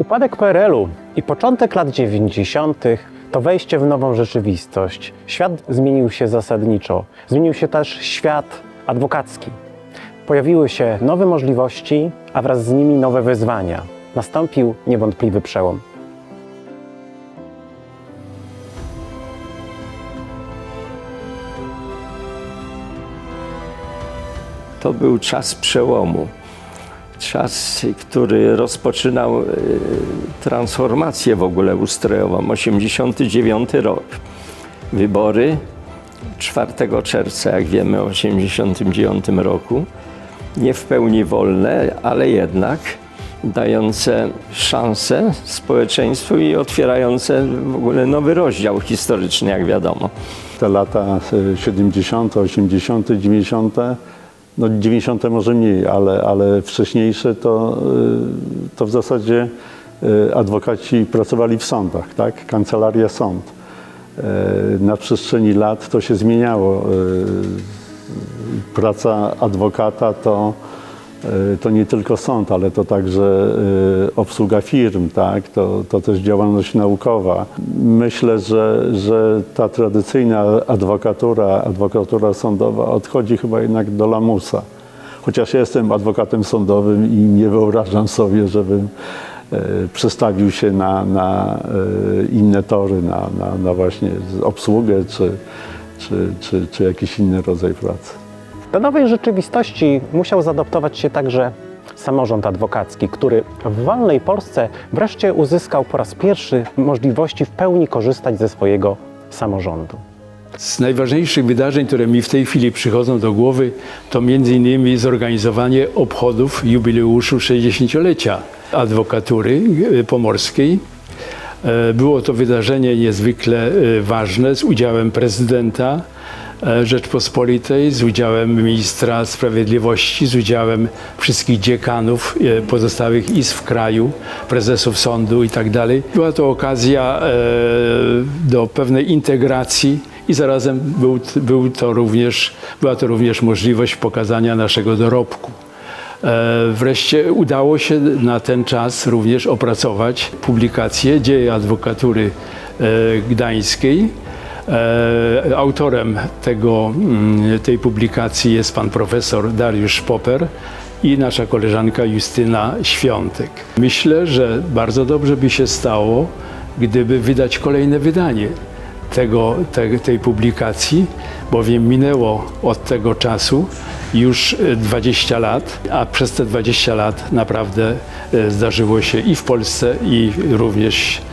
Upadek PRL-u i początek lat 90. to wejście w nową rzeczywistość. Świat zmienił się zasadniczo. Zmienił się też świat adwokacki. Pojawiły się nowe możliwości, a wraz z nimi nowe wyzwania. Nastąpił niewątpliwy przełom. To był czas przełomu. Czas, który rozpoczynał e, transformację w ogóle ustrojową. 89 rok. Wybory 4 czerwca, jak wiemy, w 89 roku. Nie w pełni wolne, ale jednak dające szansę społeczeństwu i otwierające w ogóle nowy rozdział historyczny, jak wiadomo. Te lata y, 70., 80., 90., no 90. może mniej, ale, ale wcześniejsze to, y, to w zasadzie y, adwokaci pracowali w sądach, tak? Kancelaria sąd. Y, Na przestrzeni lat to się zmieniało. Praca adwokata to, to nie tylko sąd, ale to także y, obsługa firm, tak? to, to też działalność naukowa. Myślę, że, że ta tradycyjna adwokatura, adwokatura sądowa odchodzi chyba jednak do lamusa. Chociaż ja jestem adwokatem sądowym i nie wyobrażam sobie, żebym e, przestawił się na, na e, inne tory, na, na, na właśnie obsługę czy, czy, czy, czy jakiś inny rodzaj pracy. Do nowej rzeczywistości musiał zaadoptować się także samorząd adwokacki, który w wolnej Polsce wreszcie uzyskał po raz pierwszy możliwości w pełni korzystać ze swojego samorządu. Z najważniejszych wydarzeń, które mi w tej chwili przychodzą do głowy, to między innymi zorganizowanie obchodów jubileuszu 60-lecia adwokatury e, pomorskiej. E, Było to wydarzenie niezwykle e, ważne z udziałem prezydenta Rzeczpospolitej, z udziałem ministra sprawiedliwości, z udziałem wszystkich dziekanów e, pozostałych izb w kraju, prezesów sądu i tak. Była to okazja e, do pewnej integracji i zarazem był, był to również, była to również możliwość pokazania naszego dorobku. E, Wreszcie udało się na ten czas również opracować publikację Dzieje adwokatury e, gdańskiej. E, Autorem tego, mm, tej publikacji jest pan profesor Dariusz Poper i nasza koleżanka Justyna Świątek. Myślę, że bardzo dobrze by się stało, gdyby wydać kolejne wydanie tego, te, tej publikacji, bowiem minęło od tego czasu już e, 20 lat, a przez te 20 lat naprawdę e, zdarzyło się i w Polsce, i również e,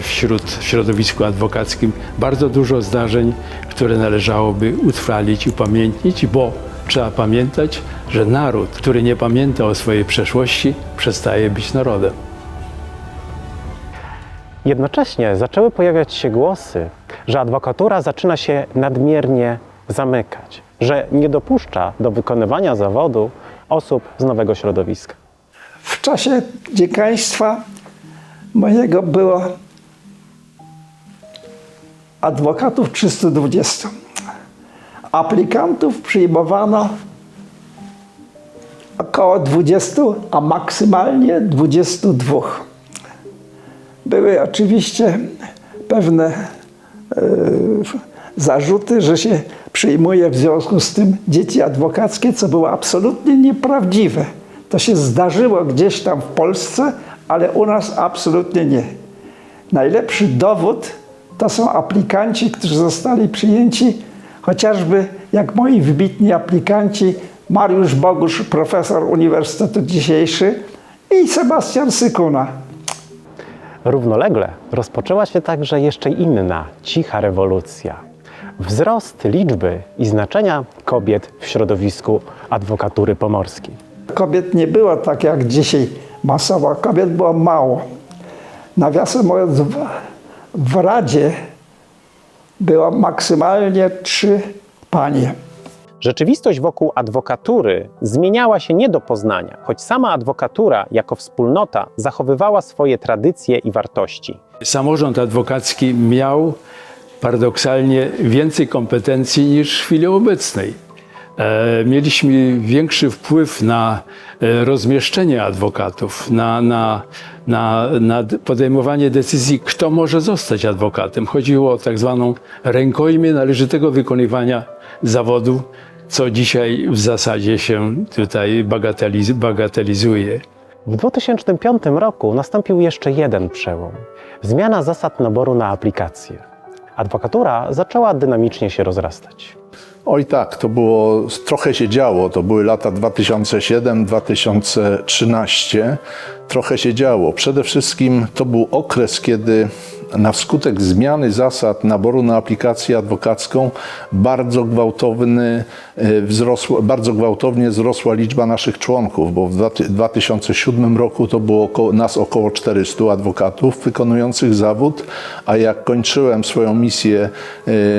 wśród, w środowisku adwokackim bardzo dużo zdarzeń, które należałoby utrwalić, upamiętnić, bo trzeba pamiętać, że naród, który nie pamięta o swojej przeszłości, przestaje być narodem. Jednocześnie zaczęły pojawiać się głosy, że adwokatura zaczyna się nadmiernie zamykać, że nie dopuszcza do wykonywania zawodu osób z nowego środowiska. W czasie dziekaństwa mojego było adwokatów 320. Aplikantów przyjmowano około 20, a maksymalnie 22. Były oczywiście pewne e, zarzuty, że się przyjmuje w związku z tym dzieci adwokackie, co było absolutnie nieprawdziwe. To się zdarzyło gdzieś tam w Polsce, ale u nas absolutnie nie. Najlepszy dowód to są aplikanci, którzy zostali przyjęci, chociażby jak moi wybitni aplikanci Mariusz Bogusz, profesor Uniwersytetu Dzisiejszy i Sebastian Sykuna. Równolegle rozpoczęła się także jeszcze inna, cicha rewolucja. Wzrost liczby i znaczenia kobiet w środowisku adwokatury pomorskiej. Kobiet nie było tak jak dzisiaj masowo, kobiet było mało. Nawiasem mówiąc, w, w Radzie było maksymalnie trzy panie. Rzeczywistość wokół adwokatury zmieniała się nie do poznania, choć sama adwokatura jako wspólnota zachowywała swoje tradycje i wartości. Samorząd adwokacki miał paradoksalnie więcej kompetencji niż w chwili obecnej. E, Mieliśmy większy wpływ na e, rozmieszczenie adwokatów, na, na, na, na podejmowanie decyzji, kto może zostać adwokatem. Chodziło o tak zwaną rękojmię należytego wykonywania zawodu, co dzisiaj w zasadzie się tutaj bagateliz- bagatelizuje. W 2005 roku nastąpił jeszcze jeden przełom zmiana zasad naboru na aplikacje. Adwokatura zaczęła dynamicznie się rozrastać. Oj tak, to było, trochę się działo. To były lata 2007-2013. Trochę się działo. Przede wszystkim to był okres, kiedy na wskutek zmiany zasad naboru na aplikację adwokacką bardzo gwałtowny e, wzrosło, bardzo gwałtownie wzrosła liczba naszych członków, bo w dwa- 2007 roku to było około, nas około 400 adwokatów wykonujących zawód, a jak kończyłem swoją misję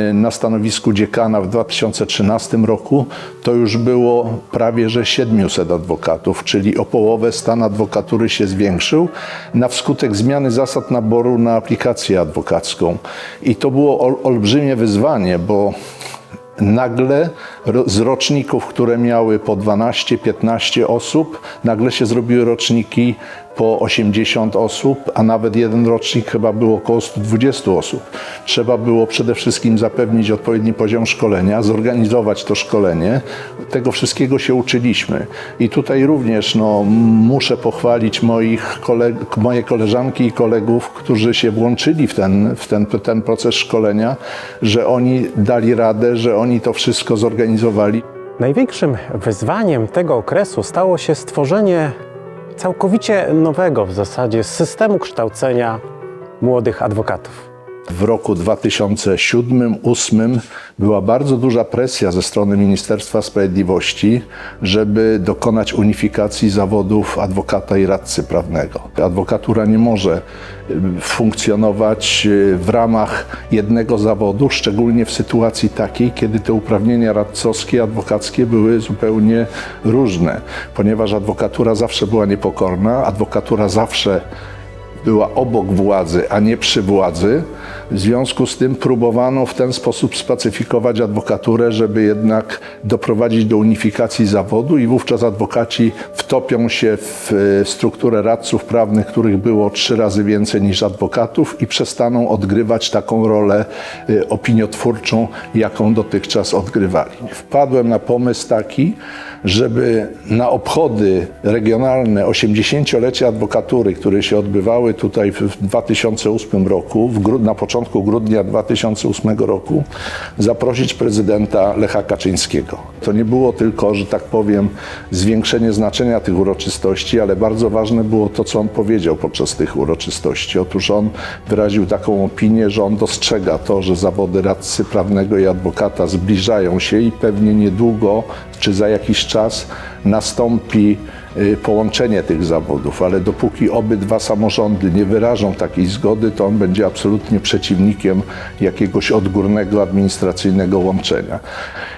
e, na stanowisku dziekana w 2013 roku, to już było prawie że 700 adwokatów, czyli o połowę stan adwokatury się zwiększył. Na wskutek zmiany zasad naboru na aplikację adwokacką. I to było ol, olbrzymie wyzwanie, bo nagle z roczników, które miały po 12-15 osób, nagle się zrobiły roczniki po 80 osób, a nawet jeden rocznik chyba było około 120 osób. Trzeba było przede wszystkim zapewnić odpowiedni poziom szkolenia, zorganizować to szkolenie. Tego wszystkiego się uczyliśmy. I tutaj również no, muszę pochwalić moich koleg- moje koleżanki i kolegów, którzy się włączyli w ten, w ten, ten proces szkolenia, że oni dali radę, że oni to wszystko zorganizowali. Największym wyzwaniem tego okresu stało się stworzenie całkowicie nowego w zasadzie systemu kształcenia młodych adwokatów. W roku 2007-2008 była bardzo duża presja ze strony Ministerstwa Sprawiedliwości, żeby dokonać unifikacji zawodów adwokata i radcy prawnego. Adwokatura nie może y, funkcjonować y, w ramach jednego zawodu, szczególnie w sytuacji takiej, kiedy te uprawnienia radcowskie, adwokackie były zupełnie różne, ponieważ adwokatura zawsze była niepokorna, adwokatura zawsze była obok władzy, a nie przy władzy. W związku z tym próbowano w ten sposób spacyfikować adwokaturę, żeby jednak doprowadzić do unifikacji zawodu i wówczas adwokaci wtopią się w e, strukturę radców prawnych, których było trzy razy więcej niż adwokatów i przestaną odgrywać taką rolę e, opiniotwórczą, jaką dotychczas odgrywali. Wpadłem na pomysł taki, żeby na obchody regionalne 80-lecia adwokatury, które się odbywały tutaj w 2008 roku, w na początku grudnia 2008 roku, zaprosić prezydenta Lecha Kaczyńskiego. To nie było tylko, że tak powiem, zwiększenie znaczenia tych uroczystości, ale bardzo ważne było to, co on powiedział podczas tych uroczystości. Otóż on wyraził taką opinię, że on dostrzega to, że zawody radcy prawnego i adwokata zbliżają się i pewnie niedługo, czy za jakiś czas nastąpi połączenie tych zawodów, ale dopóki obydwa samorządy nie wyrażą takiej zgody, to on będzie absolutnie przeciwnikiem jakiegoś odgórnego administracyjnego łączenia.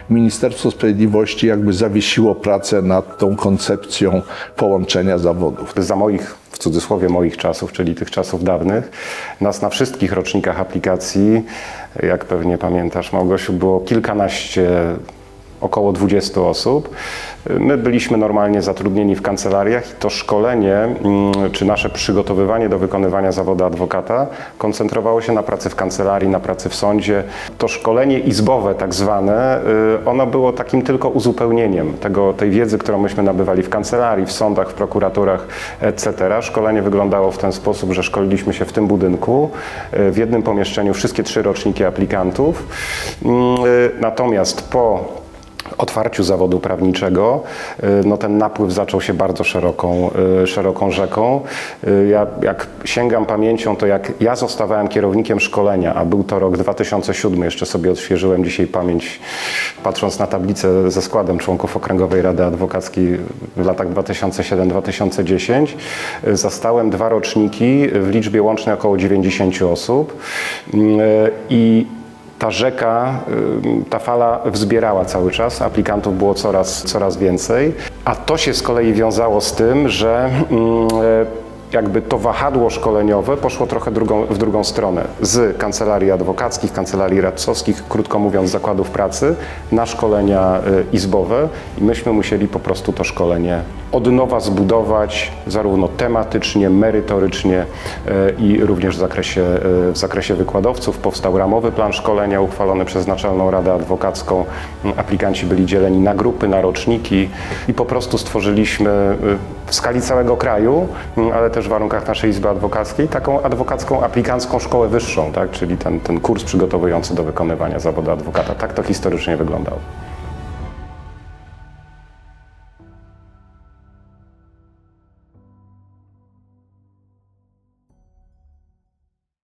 Ministerstwo Sprawiedliwości jakby zawiesiło pracę nad tą koncepcją połączenia zawodów. za moich, w cudzysłowie moich czasów, czyli tych czasów dawnych, nas na wszystkich rocznikach aplikacji, jak pewnie pamiętasz Małgosiu, było kilkanaście, około 20 osób. My byliśmy normalnie zatrudnieni w kancelariach i to szkolenie, mm, czy nasze przygotowywanie do wykonywania zawodu adwokata koncentrowało się na pracy w kancelarii, na pracy w sądzie. To szkolenie izbowe tak zwane, y, ono było takim tylko uzupełnieniem tego, tej wiedzy, którą myśmy nabywali w kancelarii, w sądach, w prokuraturach, etc. Szkolenie wyglądało w ten sposób, że szkoliliśmy się w tym budynku, y, w jednym pomieszczeniu, wszystkie trzy roczniki aplikantów. Mm, y, Natomiast po otwarciu zawodu prawniczego, y, no ten napływ zaczął się bardzo szeroką, y, szeroką rzeką. Y, Ja, jak sięgam pamięcią, to jak ja zostawałem kierownikiem szkolenia, a był to rok 2007, jeszcze sobie odświeżyłem dzisiaj pamięć, patrząc na tablicę ze składem członków Okręgowej Rady Adwokackiej w latach 2007-2010, y, zastałem dwa roczniki w liczbie łącznej około 90 osób i ta rzeka, y, ta fala wzbierała cały czas, aplikantów było coraz, coraz więcej, a to się z kolei wiązało z tym, że mm, e, jakby to wahadło szkoleniowe poszło trochę drugą, w drugą stronę. Z kancelarii adwokackich, kancelarii radcowskich, krótko mówiąc zakładów pracy, na szkolenia y, izbowe i myśmy musieli po prostu to szkolenie od nowa zbudować, zarówno tematycznie, merytorycznie y, i również w zakresie, y, w zakresie wykładowców. Powstał ramowy plan szkolenia uchwalony przez Naczelną Radę Adwokacką. Aplikanci byli dzieleni na grupy, na roczniki i po prostu stworzyliśmy y, w skali całego kraju, y, ale też w warunkach naszej Izby Adwokackiej, taką adwokacką, aplikancką szkołę wyższą, tak? czyli ten, ten kurs przygotowujący do wykonywania zawodu adwokata. Tak to historycznie wyglądało.